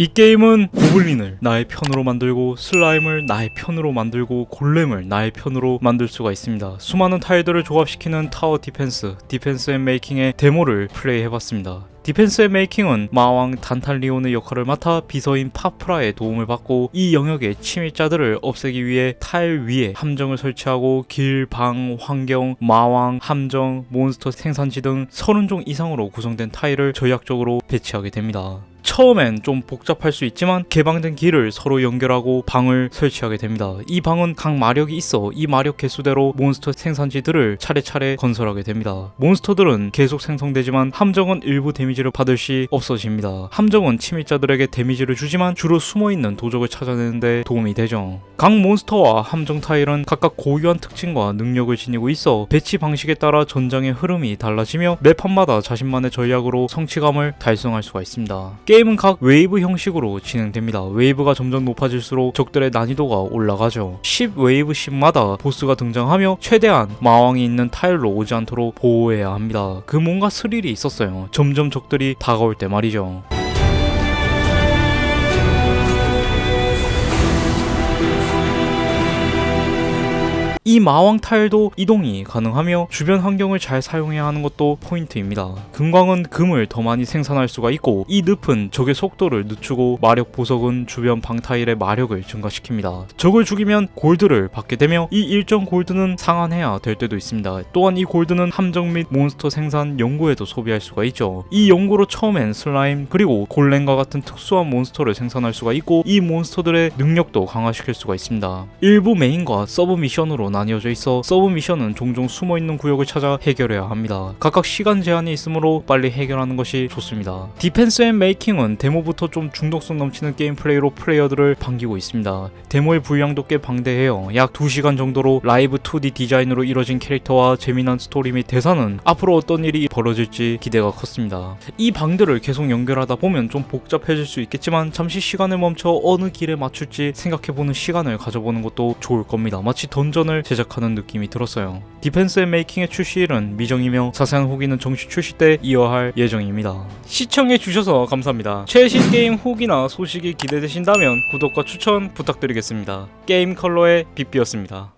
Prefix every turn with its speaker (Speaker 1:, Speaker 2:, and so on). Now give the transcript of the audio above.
Speaker 1: 이 게임은 고블린을 나의 편으로 만들고 슬라임을 나의 편으로 만들고 골렘을 나의 편으로 만들 수가 있습니다. 수많은 타일들을 조합시키는 타워 디펜스, 디펜스 앤 메이킹의 데모를 플레이해봤습니다. 디펜스 앤 메이킹은 마왕 단탈리온의 역할을 맡아 비서인 파프라의 도움을 받고 이 영역의 침입자들을 없애기 위해 타일 위에 함정을 설치하고 길, 방, 환경, 마왕, 함정, 몬스터 생산지 등 30종 이상으로 구성된 타일을 전략적으로 배치하게 됩니다. 처음엔 좀 복잡할 수 있지만 개방된 길을 서로 연결하고 방을 설치하게 됩니다. 이 방은 각 마력이 있어 이 마력 개수대로 몬스터 생산지들을 차례차례 건설하게 됩니다. 몬스터들은 계속 생성되지만 함정은 일부 데미지 를 받을 시 없어집니다. 함정은 침입자들에게 데미지를 주지만 주로 숨어있는 도적을 찾아내는데 도움이 되죠. 각 몬스터와 함정 타일은 각각 고유한 특징과 능력을 지니고 있어 배치 방식에 따라 전장의 흐름이 달라지며 매판마다 자신만의 전략으로 성취감을 달성할 수가 있습니다. 게임은 각 웨이브 형식으로 진행됩니다. 웨이브가 점점 높아질수록 적들의 난이도가 올라가죠. 10 웨이브 10마다 보스가 등장하며 최대한 마왕이 있는 타일로 오지 않도록 보호해야 합니다. 그 뭔가 스릴이 있었어요. 점점 적들이 다가올 때 말이죠. 이 마왕 타일도 이동이 가능하며 주변 환경을 잘 사용해야 하는 것도 포인트입니다. 금광은 금을 더 많이 생산할 수가 있고 이 늪은 적의 속도를 늦추고 마력 보석은 주변 방 타일의 마력을 증가시킵니다. 적을 죽이면 골드를 받게 되며 이 일정 골드는 상환해야 될 때도 있습니다. 또한 이 골드는 함정 및 몬스터 생산 연구에도 소비할 수가 있죠. 이 연구로 처음엔 슬라임 그리고 골렘과 같은 특수한 몬스터를 생산할 수가 있고 이 몬스터들의 능력도 강화시킬 수가 있습니다. 일부 메인과 서브 미션으로 나뉘어져 있어 서브 미션은 종종 숨어있는 구역을 찾아 해결해야 합니다. 각각 시간 제한이 있으므로 빨리 해결하는 것이 좋습니다. 디펜스 앤 메이킹은 데모부터 좀 중독성 넘치는 게임 플레이로 플레이어들을 반기고 있습니다. 데모의 분량도 꽤 방대해요. 약 2시간 정도로 라이브 2D 디자인으로 이뤄진 캐릭터와 재미난 스토리 및 대사는 앞으로 어떤 일이 벌어질지 기대가 컸습니다. 이 방들을 계속 연결하다 보면 좀 복잡해질 수 있겠지만 잠시 시간을 멈춰 어느 길에 맞출지 생각해보는 시간을 가져보는 것도 좋을 겁니다. 마치 던전을 제작하는 느낌이 들었어요. 디펜스 앤 메이킹의 출시일은 미정이며 자세한 후기는 정식 출시 때 이어할 예정입니다. 시청해주셔서 감사합니다. 최신 게임 후기나 소식이 기대되신다면 구독과 추천 부탁드리겠습니다. 게임 컬러의 빗비였습니다.